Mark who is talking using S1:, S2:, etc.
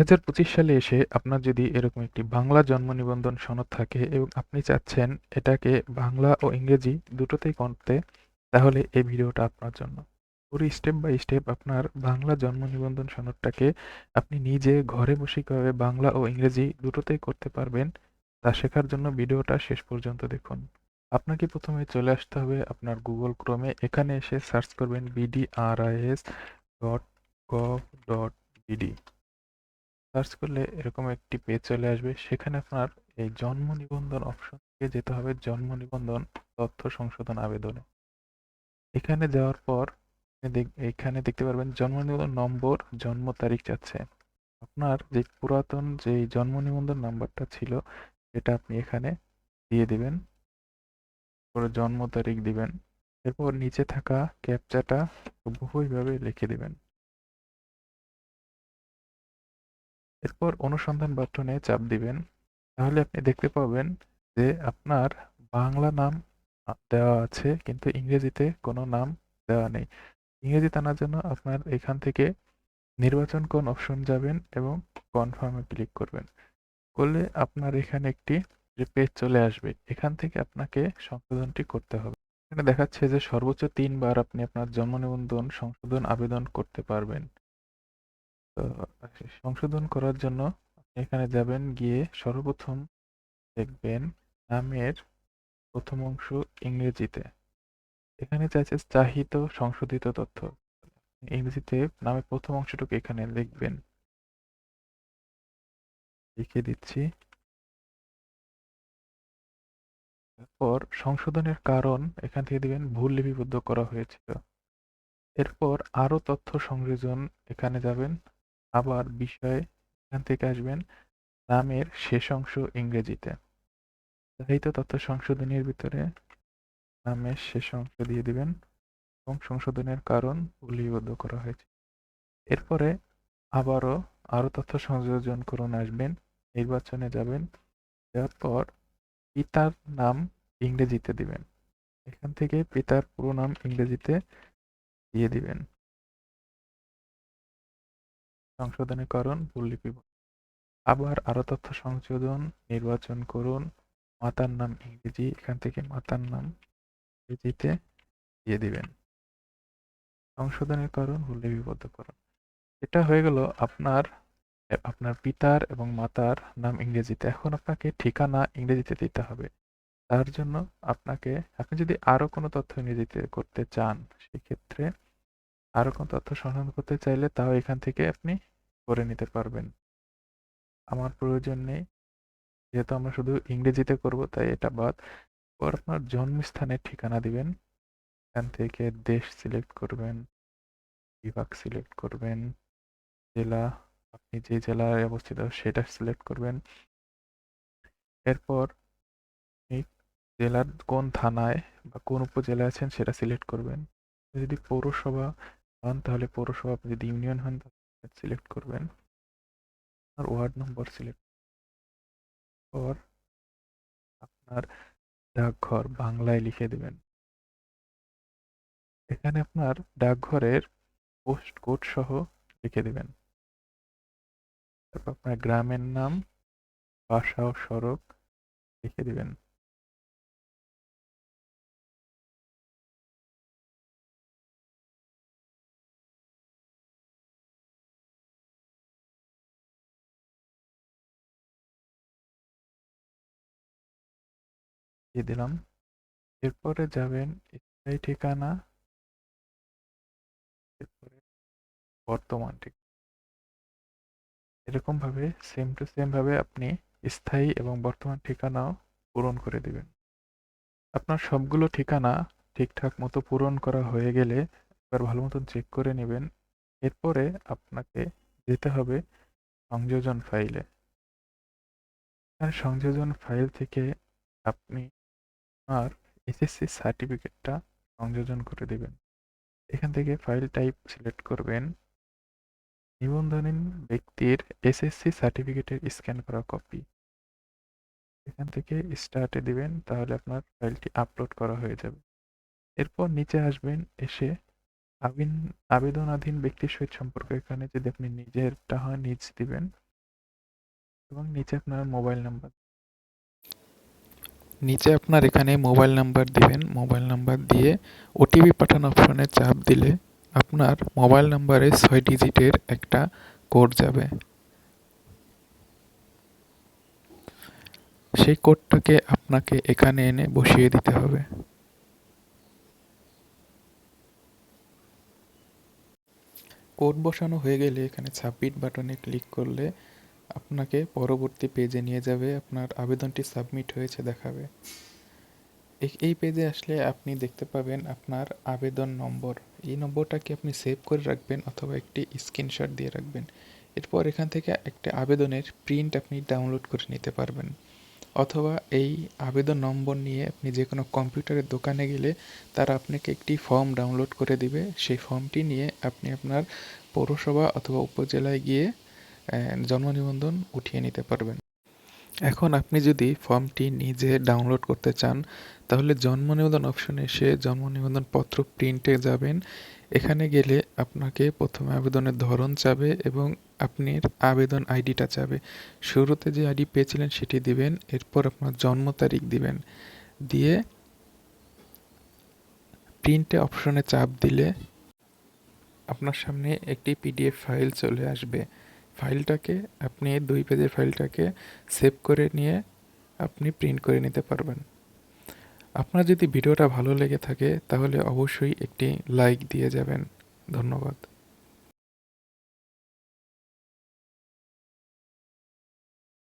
S1: ২০২৫ সালে এসে আপনার যদি এরকম একটি বাংলা জন্ম নিবন্ধন সনদ থাকে এবং আপনি চাচ্ছেন এটাকে বাংলা ও ইংরেজি দুটোতেই করতে, তাহলে এই ভিডিওটা আপনার জন্য। পুরো স্টেপ বাই স্টেপ আপনার বাংলা জন্ম নিবন্ধন সনদটাকে আপনি নিজে ঘরে বসে কীভাবে বাংলা ও ইংরেজি দুটোতেই করতে পারবেন, তা শেখার জন্য ভিডিওটা শেষ পর্যন্ত দেখুন। আপনাকে প্রথমে চলে আসতে হবে আপনার গুগল ক্রোমে এখানে এসে সার্চ করবেন BDRIS dot gov dot BD search করলে এরকম একটি পেজ চলে আসবে। সেখানে আপনার এই জন্ম নিবন্ধন অপশন থেকে যেতে হবে জন্ম নিবন্ধন তথ্য সংশোধন আবেদনে। এখানে যাওয়ার পর এখানে দেখতে পারবেন জন্ম নিবন্ধন নম্বর, জন্ম তারিখ চাচ্ছে। আপনার যে পুরাতন যে জন্ম নিবন্ধন নাম্বারটা ছিল, সেটা আপনি এখানে দিয়ে দিবেন। পরে জন্ম তারিখ দিবেন। এরপর নিচে থাকা ক্যাপচাটা হুবহুইভাবে লিখে দিবেন। এরপর অনুসন্ধান বাটনে চাপ দিবেন। তাহলে আপনি দেখতে পাবেন যে আপনার বাংলা নাম দেওয়া আছে, কিন্তু ইংরেজিতে কোনো নাম দেওয়া নেই। ইংরেজি টানার জন্য আপনার এখান থেকে নির্বাচন কোন অপশন যাবেন এবং কনফার্মে ক্লিক করবেন। করলে আপনার এখানে একটি পেজ চলে আসবে, এখান থেকে আপনাকে সংশোধনটি করতে হবে। এখানে দেখাচ্ছে যে সর্বোচ্চ তিনবার আপনি আপনার জন্ম নিবন্ধন সংশোধন আবেদন করতে পারবেন। তো সংশোধন করার জন্য এখানে যাবেন, গিয়ে সর্বপ্রথম দেখবেন নামের প্রথম অংশ ইংরেজিতে। এখানে চাইছে চাহিত সংশোধিত তথ্য। ইংরেজিতে নামের প্রথম অংশটুকু এখানে লিখবেন। লিখে দিচ্ছি। এরপর সংশোধনের কারণ এখান থেকে দিবেন, ভুল লিপিবদ্ধ করা হয়েছিল। এরপর আরও তথ্য সংযোজন এখানে যাবেন। আবার বিষয় এখান থেকে আসবেন নামের শেষ অংশ ইংরেজিতে। চাহিত তথ্য সংশোধনীর ভিতরে নামের শেষ অংশ দিয়ে দিবেন এবং সংশোধনের কারণ উল্লিবদ্ধ করা হয়েছে। এরপরে আবারও আরও তথ্য সংযোজন করুন, আসবেন, নির্বাচনে যাবেন যাওয়ার পর পিতার নাম ইংরেজিতে দিবেন। এখান থেকে পিতার পুরো নাম ইংরেজিতে দিয়ে দিবেন। সংশোধনের কারণ ভুল লিপি আবার আরও তথ্য সংশোধন, নির্বাচন করুন। মাতার নাম ইংরেজি, এখান থেকে মাতার নাম ইংরেজিতে দিয়ে দিবেন। সংশোধনের কারণ ভুল লিপিবদ্ধ করুন। এটা হয়ে গেল আপনার আপনার পিতার এবং মাতার নাম ইংরেজিতে। এখন আপনাকে ঠিকানা ইংরেজিতে দিতে হবে। তার জন্য আপনাকে, আপনি যদি আরও কোনো তথ্য ইংরেজিতে করতে চান, সেক্ষেত্রে আরও কোনো তথ্য সংশোধন করতে চাইলে তাও এখান থেকে আপনি করে নিতে পারবেন। আমার প্রয়োজন নেই। যেহেতু আমরা শুধু ইংরেজিতে করব, তাই এটা বাদ। পর আপনার জন্মস্থানের ঠিকানা দিবেন। এখান থেকে দেশ সিলেক্ট করবেন, বিভাগ সিলেক্ট করবেন, জেলা, আপনি যে জেলায় অবস্থিত সেটা সিলেক্ট করবেন। এরপর জেলার কোন থানায় বা কোন উপজেলায় আছেন সেটা সিলেক্ট করবেন। যদি পৌরসভা হন, তাহলে পৌরসভা, আপনি যদি ইউনিয়ন হন সিলেক্ট করবেন আর ওয়ার্ড নম্বর সিলেক্ট পর আপনার ডাকঘর বাংলায় লিখে দেবেন। এখানে আপনার ডাকঘরের পোস্ট কোড সহ লিখে দেবেন। তারপর আপনার গ্রামের নাম, বাসা ও সড়ক লিখে দিবেন। দিয়ে দিলাম। এরপরে যাবেন স্থায়ী ঠিকানা। বর্তমান ঠিকানা এরকম ভাবে সেম টু সেম ভাবে আপনি স্থায়ী এবং বর্তমান ঠিকানাও পূরণ করে দিবেন। আপনার সবগুলো ঠিকানা ঠিকঠাক মতো পূরণ করা হয়ে গেলে এবার ভালো মতন চেক করে নেবেন। এরপরে আপনাকে যেতে হবে সংযোজন ফাইলে সংযোজন ফাইল থেকে আপনি আর এসএসসি সার্টিফিকেটটা সংযোজন করে দেবেন। এখান থেকে ফাইল টাইপ সিলেক্ট করবেন। নিবন্ধনহীন ব্যক্তির এসএসসি সার্টিফিকেটের স্ক্যান করা কপি এখান থেকে স্টার্টে দিবেন, তাহলে আপনার ফাইলটি আপলোড করা হয়ে যাবে। এরপর নিচে আসবেন, এসে আবিন, আবেদনাধীন ব্যক্তির সহিত সম্পর্ক। এখানে যদি আপনি নিজেরটা হয়, নিজ দিবেন। এবং নিচে আপনার মোবাইল নাম্বার নিচে আপনার এখানে মোবাইল নাম্বার দিবেন। মোবাইল নাম্বার দিয়ে ওটিপি পাঠানো অপশনে চাপ দিলে আপনার মোবাইল নাম্বারে ছয় ডিজিটের একটা কোড যাবে। সেই কোডটাকে আপনাকে এখানে এনে বসিয়ে দিতে হবে। কোড বসানো হয়ে গেলে এখানে সাবমিট বাটনে ক্লিক করলে আপনাকে পরবর্তী পেজে নিয়ে যাবে, আপনার আবেদনটি সাবমিট হয়েছে দেখাবে। এই- পেজে আসলে আপনি দেখতে পাবেন আপনার আবেদন নম্বর। এই নম্বরটাকে আপনি সেভ করে রাখবেন অথবা একটি স্ক্রিনশট দিয়ে রাখবেন? এরপর এখান থেকে একটা আবেদনের প্রিন্ট আপনি ডাউনলোড করে নিতে পারবেন। অথবা এই আবেদন নম্বর নিয়ে আপনি যে কোনো কম্পিউটারের দোকানে গেলে তারা আপনাকে একটি ফর্ম ডাউনলোড করে দিবে। সেই ফর্মটি নিয়ে আপনি আপনার পৌরসভা অথবা উপজেলায় গিয়ে জন্ম নিবন্ধন উঠিয়ে নিতে পারবেন। এখন আপনি যদি ফর্মটি নিজে ডাউনলোড করতে চান, তাহলে জন্ম নিবন্ধন অপশনে এসে জন্ম নিবন্ধন পত্র প্রিন্টে যাবেন। এখানে গেলে আপনাকে প্রথমে আবেদনের ধরন চাবে এবং আপনার আবেদন আইডিটা চাবে। শুরুতে যে আইডি পেয়েছিলেন সেটি দিবেন, এরপর আপনার জন্ম তারিখ দিবেন। দিয়ে প্রিন্টে অপশনে চাপ দিলে আপনার সামনে একটি পিডিএফ ফাইল চলে আসবে। ফাইলটাকে, আপনি দুই পেজের ফাইলটাকে সেভ করে নিয়ে আপনি প্রিন্ট করে নিতে পারবেন। আপনার যদি ভিডিওটা ভালো লেগে থাকে, তাহলে অবশ্যই একটি লাইক দিয়ে যাবেন। ধন্যবাদ।